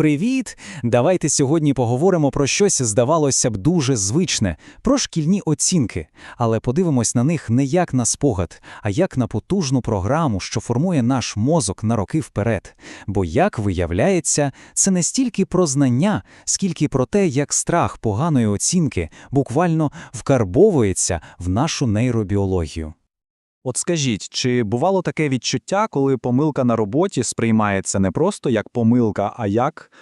Привіт! Давайте сьогодні поговоримо про щось, здавалося б, дуже звичне, про шкільні оцінки, але подивимось на них не як на спогад, а як на потужну програму, що формує наш мозок на роки вперед. Бо, як виявляється, це не стільки про знання, скільки про те, як страх поганої оцінки буквально вкарбовується в нашу нейробіологію. От скажіть, чи бувало таке відчуття, коли помилка на роботі сприймається не просто як помилка, а як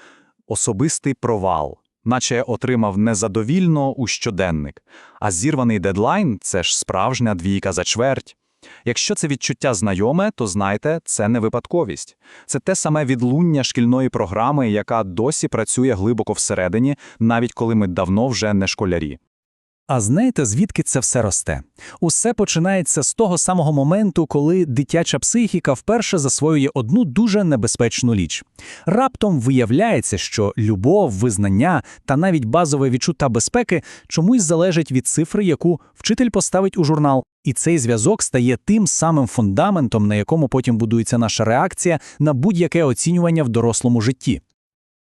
особистий провал, наче отримав незадовільно у щоденник, а зірваний дедлайн це ж справжня двійка за чверть. Якщо це відчуття знайоме, то знайте, це не випадковість. Це те саме відлуння шкільної програми, яка досі працює глибоко всередині, навіть коли ми давно вже не школярі. А знаєте, звідки це все росте? Усе починається з того самого моменту, коли дитяча психіка вперше засвоює одну дуже небезпечну річ. Раптом виявляється, що любов, визнання та навіть базове відчуття безпеки чомусь залежать від цифри, яку вчитель поставить у журнал. І цей зв'язок стає тим самим фундаментом, на якому потім будується наша реакція на будь-яке оцінювання в дорослому житті.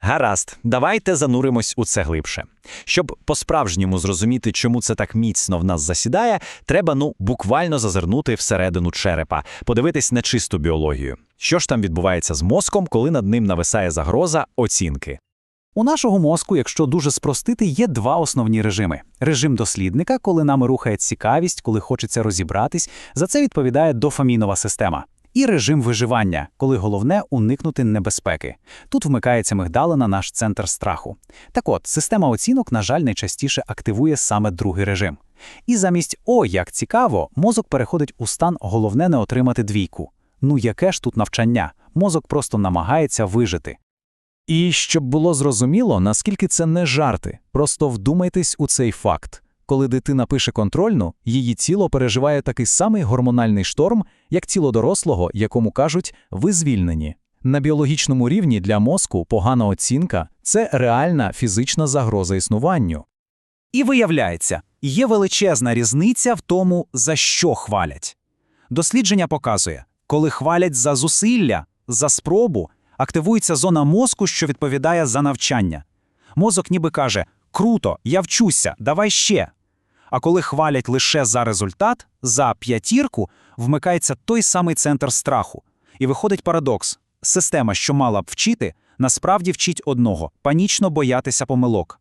Гаразд, давайте зануримось у це глибше. Щоб по-справжньому зрозуміти, чому це так міцно в нас засідає, треба ну буквально зазирнути всередину черепа, подивитись на чисту біологію. Що ж там відбувається з мозком, коли над ним нависає загроза оцінки? У нашого мозку, якщо дуже спростити, є два основні режими: режим дослідника, коли нами рухає цікавість, коли хочеться розібратись. За це відповідає дофамінова система. І режим виживання, коли головне уникнути небезпеки. Тут вмикається мигдалина наш центр страху. Так от, система оцінок, на жаль, найчастіше активує саме другий режим. І замість О, як цікаво, мозок переходить у стан головне не отримати двійку. Ну яке ж тут навчання? Мозок просто намагається вижити. І щоб було зрозуміло, наскільки це не жарти, просто вдумайтесь у цей факт. Коли дитина пише контрольну, її тіло переживає такий самий гормональний шторм, як тіло дорослого, якому кажуть ви звільнені. На біологічному рівні для мозку погана оцінка це реальна фізична загроза існуванню. І виявляється, є величезна різниця в тому, за що хвалять. Дослідження показує, коли хвалять за зусилля, за спробу, активується зона мозку, що відповідає за навчання. Мозок ніби каже: Круто, я вчуся, давай ще. А коли хвалять лише за результат, за п'ятірку, вмикається той самий центр страху. І виходить парадокс: система, що мала б вчити, насправді вчить одного панічно боятися помилок.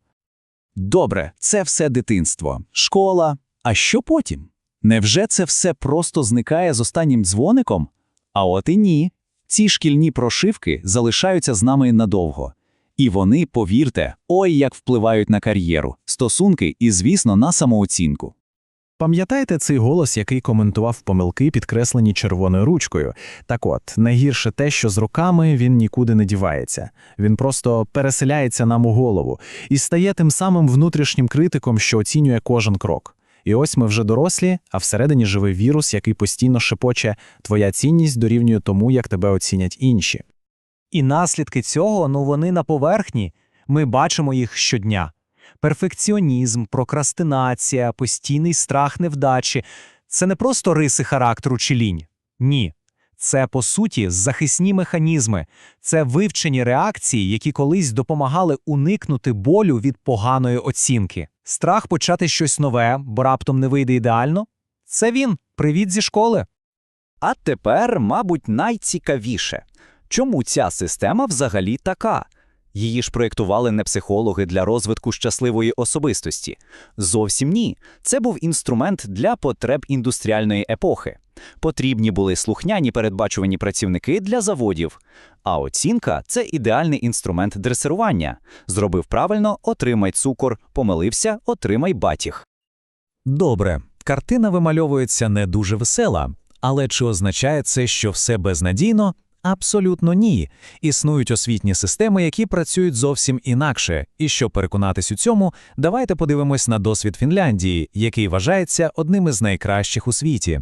Добре, це все дитинство, школа. А що потім? Невже це все просто зникає з останнім дзвоником? А от і ні. Ці шкільні прошивки залишаються з нами надовго. І вони, повірте, ой як впливають на кар'єру, стосунки і, звісно, на самооцінку. Пам'ятаєте цей голос, який коментував помилки, підкреслені червоною ручкою? Так от, найгірше те, що з роками він нікуди не дівається. Він просто переселяється нам у голову і стає тим самим внутрішнім критиком, що оцінює кожен крок. І ось ми вже дорослі, а всередині живий вірус, який постійно шепоче твоя цінність дорівнює тому, як тебе оцінять інші. І наслідки цього ну вони на поверхні. Ми бачимо їх щодня. Перфекціонізм, прокрастинація, постійний страх невдачі це не просто риси характеру чи лінь. Ні. Це, по суті, захисні механізми, це вивчені реакції, які колись допомагали уникнути болю від поганої оцінки. Страх почати щось нове, бо раптом не вийде ідеально. Це він, привіт зі школи. А тепер, мабуть, найцікавіше. Чому ця система взагалі така? Її ж проєктували не психологи для розвитку щасливої особистості. Зовсім ні. Це був інструмент для потреб індустріальної епохи. Потрібні були слухняні передбачувані працівники для заводів. А оцінка це ідеальний інструмент дресирування. Зробив правильно, отримай цукор, помилився, отримай батіг. Добре, картина вимальовується не дуже весела, але чи означає це, що все безнадійно? Абсолютно ні. Існують освітні системи, які працюють зовсім інакше. І щоб переконатись у цьому, давайте подивимось на досвід Фінляндії, який вважається одним із найкращих у світі.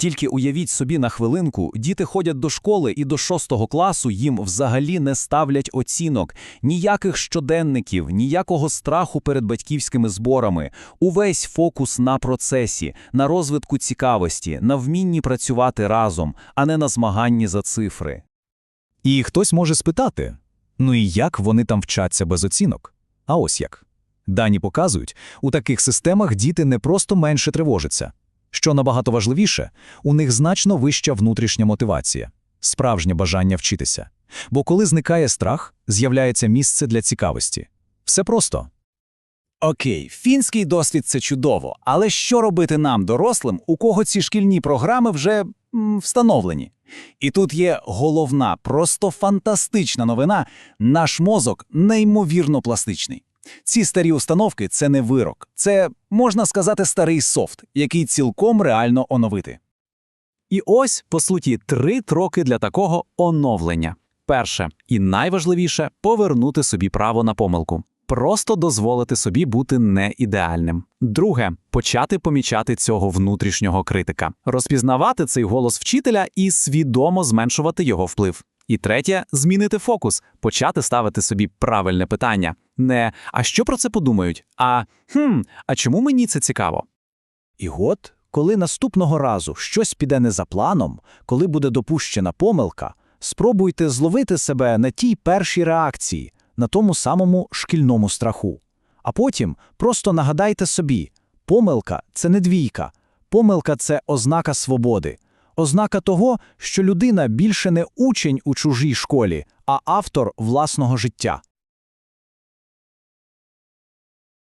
Тільки уявіть собі на хвилинку, діти ходять до школи і до шостого класу їм взагалі не ставлять оцінок, ніяких щоденників, ніякого страху перед батьківськими зборами, увесь фокус на процесі, на розвитку цікавості, на вмінні працювати разом, а не на змаганні за цифри. І хтось може спитати: Ну і як вони там вчаться без оцінок? А ось як. Дані показують, у таких системах діти не просто менше тривожаться. Що набагато важливіше, у них значно вища внутрішня мотивація, справжнє бажання вчитися. Бо коли зникає страх, з'являється місце для цікавості. Все просто. Окей, фінський досвід це чудово, але що робити нам, дорослим, у кого ці шкільні програми вже м, встановлені? І тут є головна, просто фантастична новина: наш мозок неймовірно пластичний. Ці старі установки це не вирок, це можна сказати старий софт, який цілком реально оновити. І ось, по суті, три кроки для такого оновлення. Перше і найважливіше повернути собі право на помилку. Просто дозволити собі бути не ідеальним. Друге почати помічати цього внутрішнього критика, розпізнавати цей голос вчителя і свідомо зменшувати його вплив. І третє змінити фокус, почати ставити собі правильне питання. Не а що про це подумають? А хм, а чому мені це цікаво? І от, коли наступного разу щось піде не за планом, коли буде допущена помилка, спробуйте зловити себе на тій першій реакції, на тому самому шкільному страху. А потім просто нагадайте собі, помилка це не двійка, помилка це ознака свободи, ознака того, що людина більше не учень у чужій школі, а автор власного життя.